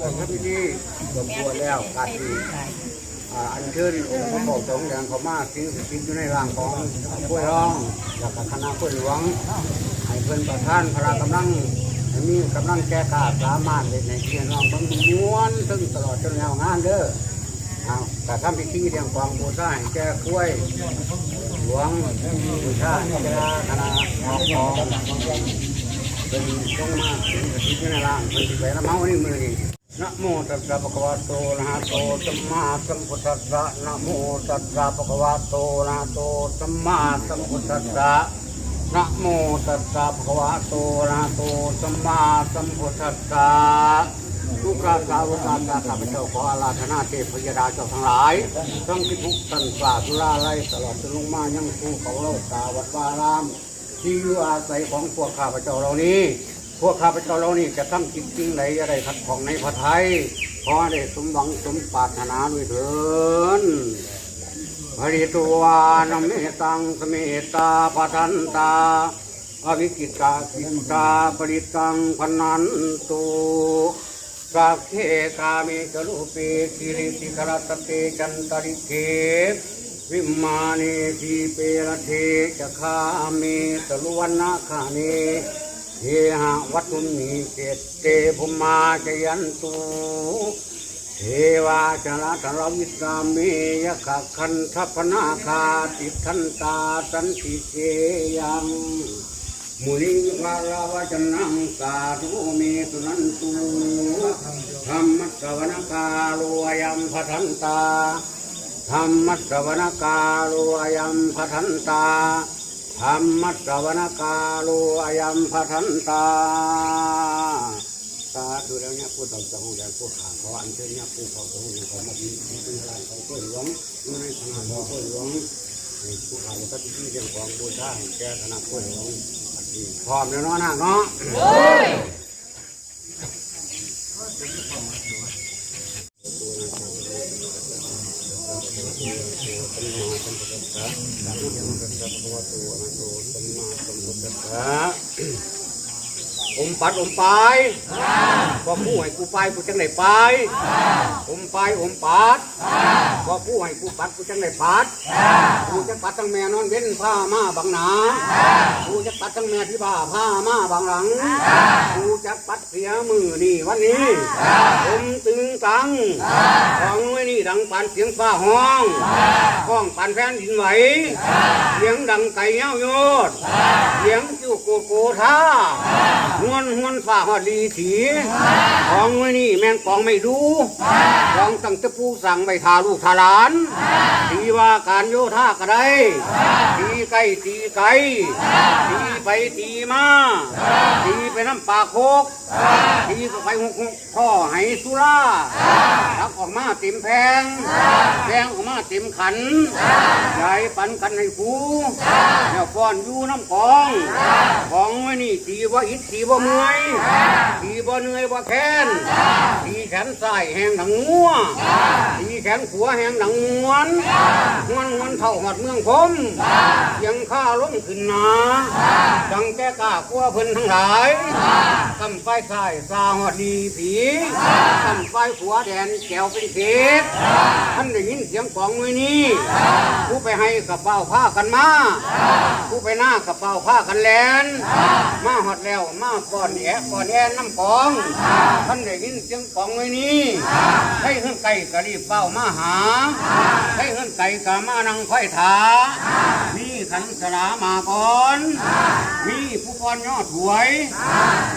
บอกพระพิธีสมควรแล้วการที่อันเชิญองค์พระบอกสงอย่างเขามาสิ่งศักดิ์สิทธิ์อยู่ในร่างของกล้วยร้องจากคณะกล้วยหลวงให้เพิ่อนประทานพละกำลังให้มีกำลังแก้กาสามารถเล่นในเชียงร้องเพิ่นม้วนซึ่งตลอดจนแนวงานเด้อเอาแต่ทำพิธีเรียงกองบูชาให้แก้กล้วยหลวงบูชาให้แก้คณะทองทอง เป็นต้องมาสิ่งศักดิ์สิทธิ์อยู่งเพิ่นสิไปละเมานี่มือนี่นะโมตัสสะภะคะวะโตอะหะโตสัมมาสัมพุทธัสสะนะโมตัสสะภะคะวะโตอะหะโตสัมมาสัมพุทธัสสะนะโมตัสสะภะคะวะโตอะหะโตสัมมาสัมพุทธัสสะลูกราสาวกาตาข้าพเจ้าขออาราธนาเทพยดาเจ้าทั้งหลายทั้งที่ทุกท่านฝ่าทุลาไลตลอดจนลงมายังภูเขาเล่าตาวัดวาราม ที่อยู่อาศัยของพวกข้าพเจ้าเหล่านี้ พวกข้าพเจ้าเหล่านี้จะทำกิจจริงใดอะไรขัดของในพระไทยขอได้สมหวังสมปรารถนาด้วยเถินปริตวานเมตังสเมตาปทันตาอวิกิตากิตาปริตังพนันตุสักเคกามิจรูปีกิริติกรตเตจันตริเก วิมาเนทีเปรเทจะคาเมตลุวันนาคาเนเทหะวัตุนีเกตเตภุมาจยันตุเทวาจนะตรวิสามียะขะคันทัพนาคาติทันตาสันติเกยังมุนิวาราวจนังสาธุเมตุนันตุธรรมสวนกาโลยัมพัทันตา ธรรมสวนกาโลอยัมพัทันตาธรรมสวนกาโลอยัมพัทันตาสาธุแล้วเนี่ยผู้ต่างจังหวัดผู้ขาเขออัญเชิญเนี่ยผู้เขาตรงนี้ขอมาดีเป็นอะไรเขาก็หลวงอยู่ในขณะของก็หลวงผู้ขาก็ที่ที่เรื่องของบูชาแก่คณะก็หลวงพร้อมแล้วเนาะนางเนาะ อมปัดอมปลายพอผู้ให้กูไปกูจังไหนไปอมไปอมปัดพอผู้ให้กูปัดกูจังไหนปัดกูจะ ปัดทั้งแม่นอนเว้นผ้ามาบังหนากูจะปัดทั้งแม่ที่ผ้าผ้ามาบังหลังกูจะปัดเสียมือนี่วันนี้อมตึงตังของไว้นี่ดังปานเสียงฟ้าห้องห้องปานแผ่นดินไหวเสียงดังไก่เย้าโยดเสียงจิ้วโกโกท่าหวนหวนฝ่าหอดลีถีของไว้นี่แม่งกองไม่ดูของตั้งแตะปูสั่งไปทาลูกทาหลานตีว่าการโยธาก็ได้ตีไก่ตีไก่ตีไปตีมาตีไปน้ำปลาโคกตีก็ไปหกหกพ่อให้สุราทักออกมาเต็มแพงแพงออกมาเต็มขันใหญ่ปันกันให้ฟูแล้วฟ้อนอยู่น้ำกองของไว้นี่สีว่าอิดสีว่าเมื่อยสี ว่าเหนื่อยว่าแค้นตีแขนซ้ายแหงดังงัวตีแขนขวาแหงดังงวนงวนงวนเท่าหอดเมืองผมยังข้าล้มขึ้นหนาดังแก้กล้ากลัวเพิ่นทั้งหลายกำไฟซ้ายซาหอดดีผีกำไฟขวาแดนแก้วเป็นเขตท่านได้ยินเสียงของไว้นี่ผู้ไปให้กับเป้าผ้ากันมาผู้ไปหน้ากับเป่าผ้ากันแลนมาหอดแล้วมาก่อนแอะก่อนแอนน้ำกองท่านได้ยินเสียงกองไว้นี่ให้เฮือนไก่กะรีบเป้ามาหาให้เฮือนไก่กะมานั่งค่อยถามีขันสลามาก่อน มีผู้ก่อนยอดถวย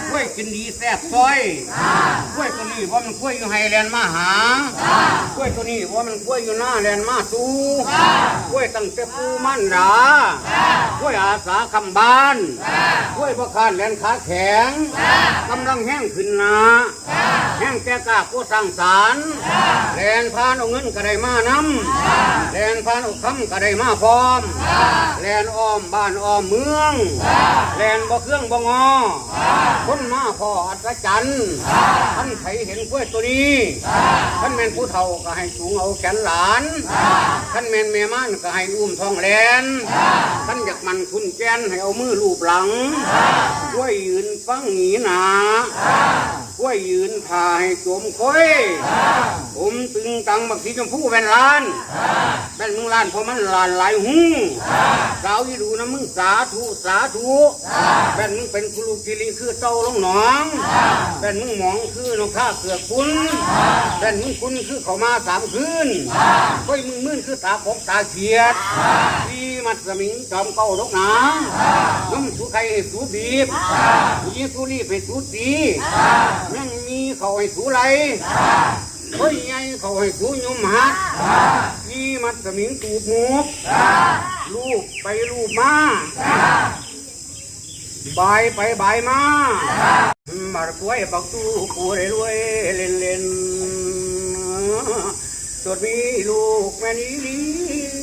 กล้วยกินดีแซ่บซอยกล้วยตัวนี้ว่ามันกล้วยอยู่ไฮแลนด์มาหากล้วยตัวนี้ว่ามันกล้วยอยู่หน้าแลนด์มาสู้ก วยตั้งแต่ปูมันดากล้วยอาสาคำบ้านกล้วยประคานแลนขาแข็งกำลังแห้งขึ้นหนาแห้งแต่กล้าผู้สร้างสารแลนพานเอาเงินก็ได้มานำแลนพานเอาคำก็ได้มาพร้อมแลนอ้อมบ้านอ้อมเมืองแลนบ่เครื่องบ่งอคนมาพออัศจรรย์ท่านไผเห็นกล้วยตัวนี้ท่านแม่นผู้เฒ่าก็ให้สูงเอาแขนหลานท่านแม่นแม่ม่านก็ใให้อุ้มท้องแลนท่านอยากมันคุณแกนให้เอามือลูบหลังด้วยยืนฟังหนีหนากล้วยยืนถ่ายจมค่อยผมตึงตังบักสีชมพูแว่นล้านแว่นมึงล้านเพราะมันล้านหลายหูสาวที่ดูนะมึงสาธุสาธุแว่นมึงเป็นคุลูกิลิคือเต้าลงหนองแว่นมึงหมองคือ นกข้าเกือกคุณแว่นมึงคุณคือเขามาสามคืนค่อยมึงมื่นคือตาปกตาเขียดที่มัดสมิงจอมเก้าดกหนาน้ำสูไข่ให้สูบีบยีสูรีบให้สูตีแม่งมีเขาให้สูไหลเฮ้ยไงเขาให้สูยมหัดที่มัดสมิงตูบหมูกลูบไปลูบมา บายไปบายมาบาดกล้วยปักตู้กูได้รวยเล่นเล่นๆสดมีลูกแม่นี้